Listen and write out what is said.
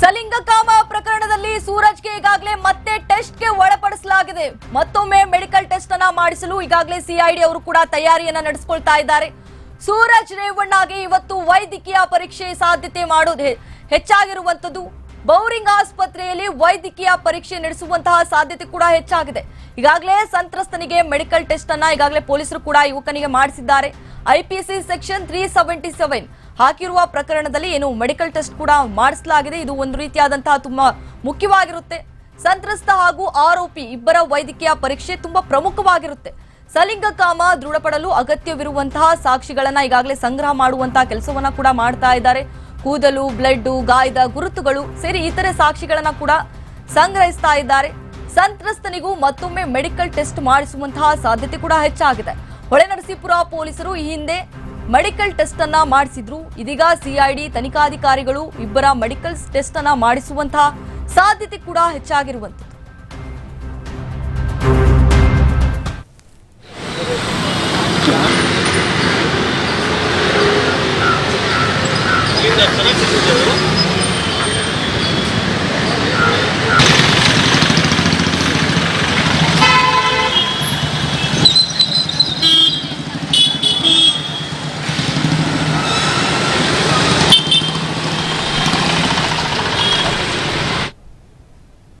ಸಲಿಂಗಕಾಮ ಪ್ರಕರಣದಲ್ಲಿ ಸೂರಜ್ಗೆ ಈಗಾಗಲೇ ಮತ್ತೆ ಟೆಸ್ಟ್ಗೆ ಒಳಪಡಿಸಲಾಗಿದೆ. ಮತ್ತೊಮ್ಮೆ ಮೆಡಿಕಲ್ ಟೆಸ್ಟ್ ಅನ್ನ ಮಾಡಿಸಲು ಈಗಾಗಲೇ ಸಿಐಡಿ ಅವರು ಕೂಡ ತಯಾರಿಯನ್ನ ನಡೆಸಿಕೊಳ್ತಾ ಇದ್ದಾರೆ. ಸೂರಜ್ ರೇವಣ್ಣಗೆ ಇವತ್ತು ವೈದ್ಯಕೀಯ ಪರೀಕ್ಷೆ ಸಾಧ್ಯತೆ ಮಾಡೋದು ಹೆಚ್ಚಾಗಿರುವಂತದ್ದು ಬೌರಿಂಗ್ ಆಸ್ಪತ್ರೆಯಲ್ಲಿ ವೈದ್ಯಕೀಯ ಪರೀಕ್ಷೆ ನಡೆಸುವಂತಹ ಸಾಧ್ಯತೆ ಕೂಡ ಹೆಚ್ಚಾಗಿದೆ. ಈಗಾಗಲೇ ಸಂತ್ರಸ್ತನಿಗೆ ಮೆಡಿಕಲ್ ಟೆಸ್ಟ್ ಅನ್ನ ಈಗಾಗಲೇ ಪೊಲೀಸರು ಕೂಡ ಯುವಕನಿಗೆ ಮಾಡಿಸಿದ್ದಾರೆ. IPC section three seventy seven ಹಾಕಿರುವ ಪ್ರಕರಣದಲ್ಲಿ ಏನು ಮೆಡಿಕಲ್ ಟೆಸ್ಟ್ ಕೂಡ ಮಾಡಿಸಲಾಗಿದೆ. ಇದು ಒಂದು ರೀತಿಯಾದಂತಹ ತುಂಬಾ ಮುಖ್ಯವಾಗಿರುತ್ತೆ. ಸಂತ್ರಸ್ತ ಹಾಗೂ ಆರೋಪಿ ಇಬ್ಬರ ವೈದ್ಯಕೀಯ ಪರೀಕ್ಷೆ ತುಂಬಾ ಪ್ರಮುಖವಾಗಿರುತ್ತೆ. ಸಲಿಂಗಕಾಮ ದೃಢಪಡಲು ಅಗತ್ಯವಿರುವಂತಹ ಸಾಕ್ಷಿಗಳನ್ನ ಈಗಾಗಲೇ ಸಂಗ್ರಹ ಮಾಡುವಂತಹ ಕೆಲಸವನ್ನ ಕೂಡ ಮಾಡ್ತಾ ಇದ್ದಾರೆ. ಕೂದಲು ಬ್ಲಡ್ ಗಾಯದ ಗುರುತುಗಳು ಸೇರಿ ಇತರೆ ಸಾಕ್ಷಿಗಳನ್ನ ಕೂಡ ಸಂಗ್ರಹಿಸ್ತಾ ಇದ್ದಾರೆ. ಸಂತ್ರಸ್ತನಿಗೂ ಮತ್ತೊಮ್ಮೆ ಮೆಡಿಕಲ್ ಟೆಸ್ಟ್ ಮಾಡಿಸುವಂತಹ ಸಾಧ್ಯತೆ ಕೂಡ ಹೆಚ್ಚಾಗಿದೆ. ಹೊಳೆನರಸೀಪುರ ಪೊಲೀಸರು ಈ ಹಿಂದೆ ಮೆಡಿಕಲ್ ಟೆಸ್ಟ್ ಅನ್ನ ಮಾಡಿಸಿದ್ರು. ಇದೀಗ ಸಿಐಡಿ ತನಿಖಾಧಿಕಾರಿಗಳು ಇಬ್ಬರ ಮೆಡಿಕಲ್ ಟೆಸ್ಟ್ ಅನ್ನ ಮಾಡಿಸುವಂತಹ ಸಾಧ್ಯತೆ ಕೂಡ ಹೆಚ್ಚಾಗಿರುವಂತದ್ದು 대학사가 대표적으로